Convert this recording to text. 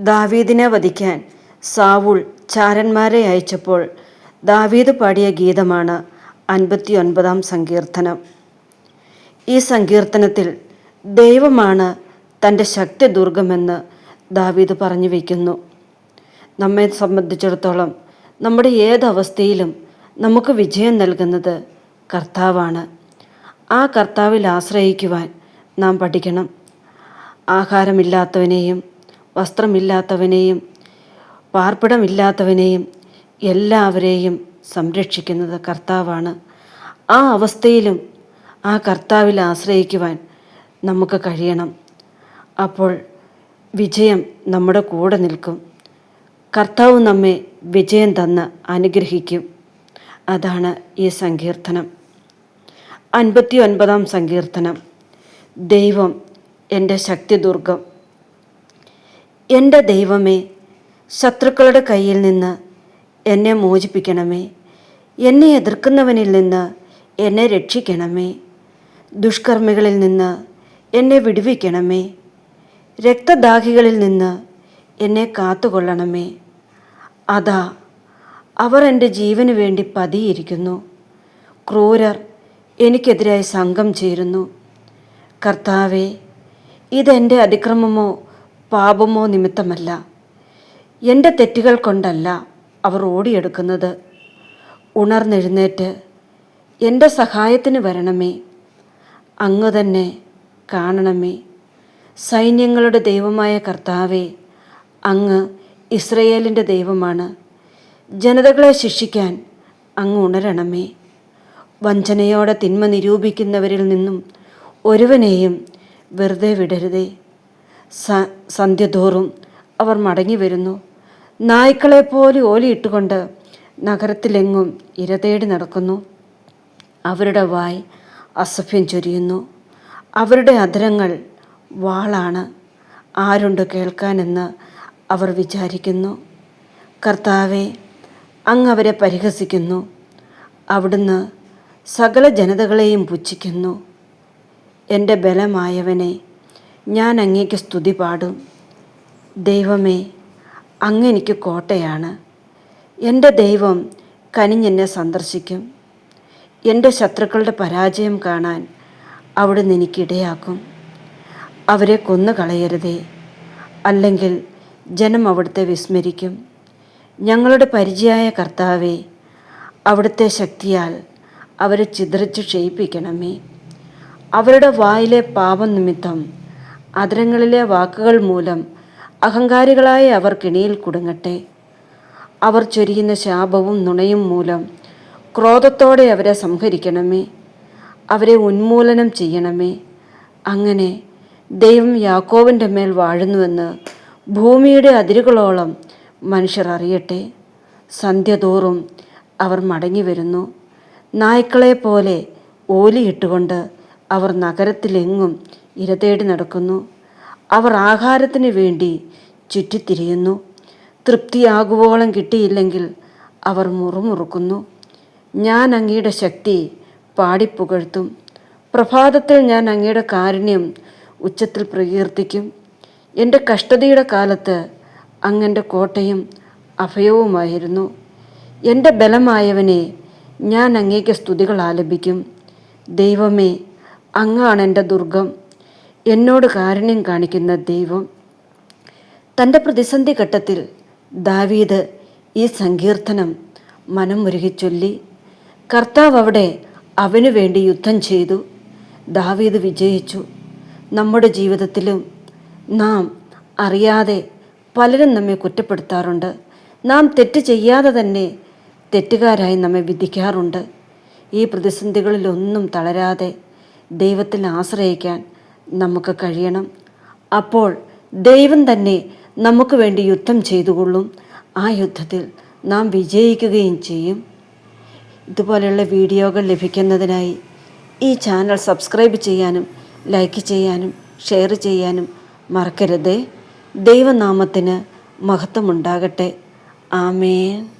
ദാവീദിനെ വധിക്കാൻ സാവൂൾ ചാരന്മാരെ അയച്ചപ്പോൾ ദാവീദ് പാടിയ ഗീതമാണ് അൻപത്തിയൊൻപതാം സങ്കീർത്തനം. ഈ സങ്കീർത്തനത്തിൽ ദൈവമാണ് തന്റെ ശക്തി ദുർഗമെന്ന് ദാവീദ് പറഞ്ഞു വയ്ക്കുന്നു നമ്മെ സംബന്ധിച്ചിടത്തോളം നമ്മുടെ ഏതവസ്ഥയിലും നമുക്ക് വിജയം നൽകുന്നത് കർത്താവാണ്. ആ കർത്താവിൽ ആശ്രയിക്കുവാൻ നാം പഠിക്കണം. ആഹാരമില്ലാത്തവനെയും വസ്ത്രമില്ലാത്തവനെയും പാർപ്പിടമില്ലാത്തവനെയും എല്ലാവരെയും സംരക്ഷിക്കുന്നത് കർത്താവാണ്. ആ അവസ്ഥയിലും ആ കർത്താവിൽ ആശ്രയിക്കുവാൻ നമുക്ക് കഴിയണം. അപ്പോൾ വിജയം നമ്മുടെ കൂടെ നിൽക്കും. കർത്താവ് നമ്മെ വിജയം തന്ന് അനുഗ്രഹിക്കും. അതാണ് ഈ സങ്കീർത്തനം. അൻപത്തി ഒൻപതാം സങ്കീർത്തനം. ദൈവം എന്റെ ശക്തിദുർഗം. എന്റെ ദൈവമേ ശത്രുക്കളുടെ കയ്യിൽ നിന്ന് എന്നെ മോചിപ്പിക്കണമേ. എന്നെ എതിർക്കുന്നവനിൽ നിന്ന് എന്നെ രക്ഷിക്കണമേ. ദുഷ്കർമ്മികളിൽ നിന്ന് എന്നെ വിടുവിക്കണമേ. രക്തദാഹികളിൽ നിന്ന് എന്നെ കാത്തുകൊള്ളണമേ. അതാ അവർ എന്റെ ജീവന് വേണ്ടി പതിയിരിക്കുന്നു. ക്രൂരർ എനിക്കെതിരായി സംഘം ചേരുന്നു. കർത്താവെ ഇതെന്റെ അതിക്രമമോ പാപമോ നിമിത്തമല്ല. എന്റെ തെറ്റുകൾ കൊണ്ടല്ല അവർ ഓടിയെടുക്കുന്നത്. ഉണർന്നെഴുന്നേറ്റ് എന്റെ സഹായത്തിന് വരണമേ. അങ്ങ് തന്നെ കാണണമേ. സൈന്യങ്ങളുടെ ദൈവമായ കർത്താവെ അങ്ങ് ഇസ്രയേലിന്റെ ദൈവമാണ്. ജനതകളെ ശിക്ഷിക്കാൻ അങ്ങ് ഉണരണമേ. വഞ്ചനയോടെ തിന്മ നിരൂപിക്കുന്നവരിൽ നിന്നും ഒരുവനെയും വെറുതെ വിടരുതേ. സ സന്ധ്യതോറും അവർ മടങ്ങി വരുന്നു നായ്ക്കളെപ്പോലെ ഓലിയിട്ടുകൊണ്ട് നഗരത്തിലെങ്ങും ഇരതേടി നടക്കുന്നു. അവരുടെ വായ് അസഭ്യം ചൊരിയുന്നു. അവരുടെ അധരങ്ങൾ വാളാണ്. ആരുണ്ട് കേൾക്കാനെന്ന് അവർ വിചാരിക്കുന്നു. കർത്താവെ അങ്ങ് അവരെ പരിഹസിക്കുന്നു. അവിടുന്ന് സകല ജനതകളെയും പുച്ഛിക്കുന്നു. എന്റെ ബലമായവനെ ഞാൻ അങ്ങേക്ക് സ്തുതി പാടും. ദൈവമേ അങ്ങ് എനിക്ക് കോട്ടയാണ്. എന്റെ ദൈവം കനിഞ്ഞെന്നെ സന്ദർശിക്കും. എന്റെ ശത്രുക്കളുടെ പരാജയം കാണാൻ അവിടുന്ന് എനിക്കിടയാക്കും. അവരെ കൊന്നു കളയരുതേ അല്ലെങ്കിൽ ജനം അവിടുത്തെ വിസ്മരിക്കും. ഞങ്ങളുടെ പരിചയായ കർത്താവെ അവിടുത്തെ ശക്തിയാൽ അവരെ ചിതറിച്ച് ക്ഷയിപ്പിക്കണമേ. അവരുടെ വായിലെ പാപം നിമിത്തം അതരങ്ങളിലെ വാക്കുകൾ മൂലം അഹങ്കാരികളായ അവർ കെണിയിൽ കുടുങ്ങട്ടെ. അവർ ചൊരിയുന്ന ശാപവും നുണയും മൂലം ക്രോധത്തോടെ അവരെ സംഹരിക്കണമേ. അവരെ ഉന്മൂലനം ചെയ്യണമേ. അങ്ങനെ ദൈവം യാക്കോവിന്റെ മേൽ വാഴുന്നുവെന്ന് ഭൂമിയുടെ അതിരുകളോളം മനുഷ്യർ അറിയട്ടെ. സന്ധ്യതോറും അവർ മടങ്ങി വരുന്നു. നായ്ക്കളെ പോലെ ഓലിയിട്ടുകൊണ്ട് അവർ നഗരത്തിലെങ്ങും ഇരതേടി നടക്കുന്നു. അവർ ആഹാരത്തിന് വേണ്ടി ചുറ്റിത്തിരിയുന്നു. തൃപ്തിയാകുവോളം കിട്ടിയില്ലെങ്കിൽ അവർ മുറുമുറുക്കുന്നു. ഞാൻ അങ്ങയുടെ ശക്തി പാടിപ്പുകഴ്ത്തും. പ്രഭാതത്തിൽ ഞാൻ അങ്ങയുടെ കാരുണ്യം ഉച്ചത്തിൽ പ്രകീർത്തിക്കും. എന്റെ കഷ്ടതയുടെ കാലത്ത് അങ്ങന്റെ കോട്ടയും അഭയവുമായിരുന്നു. എന്റെ ബലമായവനെ ഞാൻ അങ്ങേക്ക് സ്തുതികൾ ആലപിക്കും. ദൈവമേ അങ്ങാണ് എന്റെ ദുർഗം. എന്നോട് കാരുണ്യം കാണിക്കുന്ന ദൈവം. തന്റെ പ്രതിസന്ധി ഘട്ടത്തിൽ ദാവീദ് ഈ സങ്കീർത്തനം മനം മുരുകി ചൊല്ലി. കർത്താവ് അവിടെ അവനു വേണ്ടി യുദ്ധം ചെയ്തു. ദാവീദ് വിജയിച്ചു. നമ്മുടെ ജീവിതത്തിലും നാം അറിയാതെ പലരും നമ്മെ കുറ്റപ്പെടുത്താറുണ്ട്. നാം തെറ്റ് ചെയ്യാതെ തന്നെ തെറ്റുകാരായി നമ്മെ വിധിക്കാറുണ്ട്. ഈ പ്രതിസന്ധികളിലൊന്നും തളരാതെ ദൈവത്തിൽ ആശ്രയിക്കാൻ നമുക്ക് കഴിയണം. അപ്പോൾ ദൈവം തന്നെ നമുക്ക് വേണ്ടി യുദ്ധം ചെയ്തുകൊള്ളും. ആ യുദ്ധത്തിൽ നാം വിജയിക്കുകയും ചെയ്യും. ഇതുപോലെയുള്ള വീഡിയോകൾ ലഭിക്കുന്നതിനായി ഈ ചാനൽ സബ്സ്ക്രൈബ് ചെയ്യാനും ലൈക്ക് ചെയ്യാനും ഷെയർ ചെയ്യാനും മറക്കരുതേ. ദൈവനാമത്തിന് മഹത്വമുണ്ടാകട്ടെ. ആമേൻ.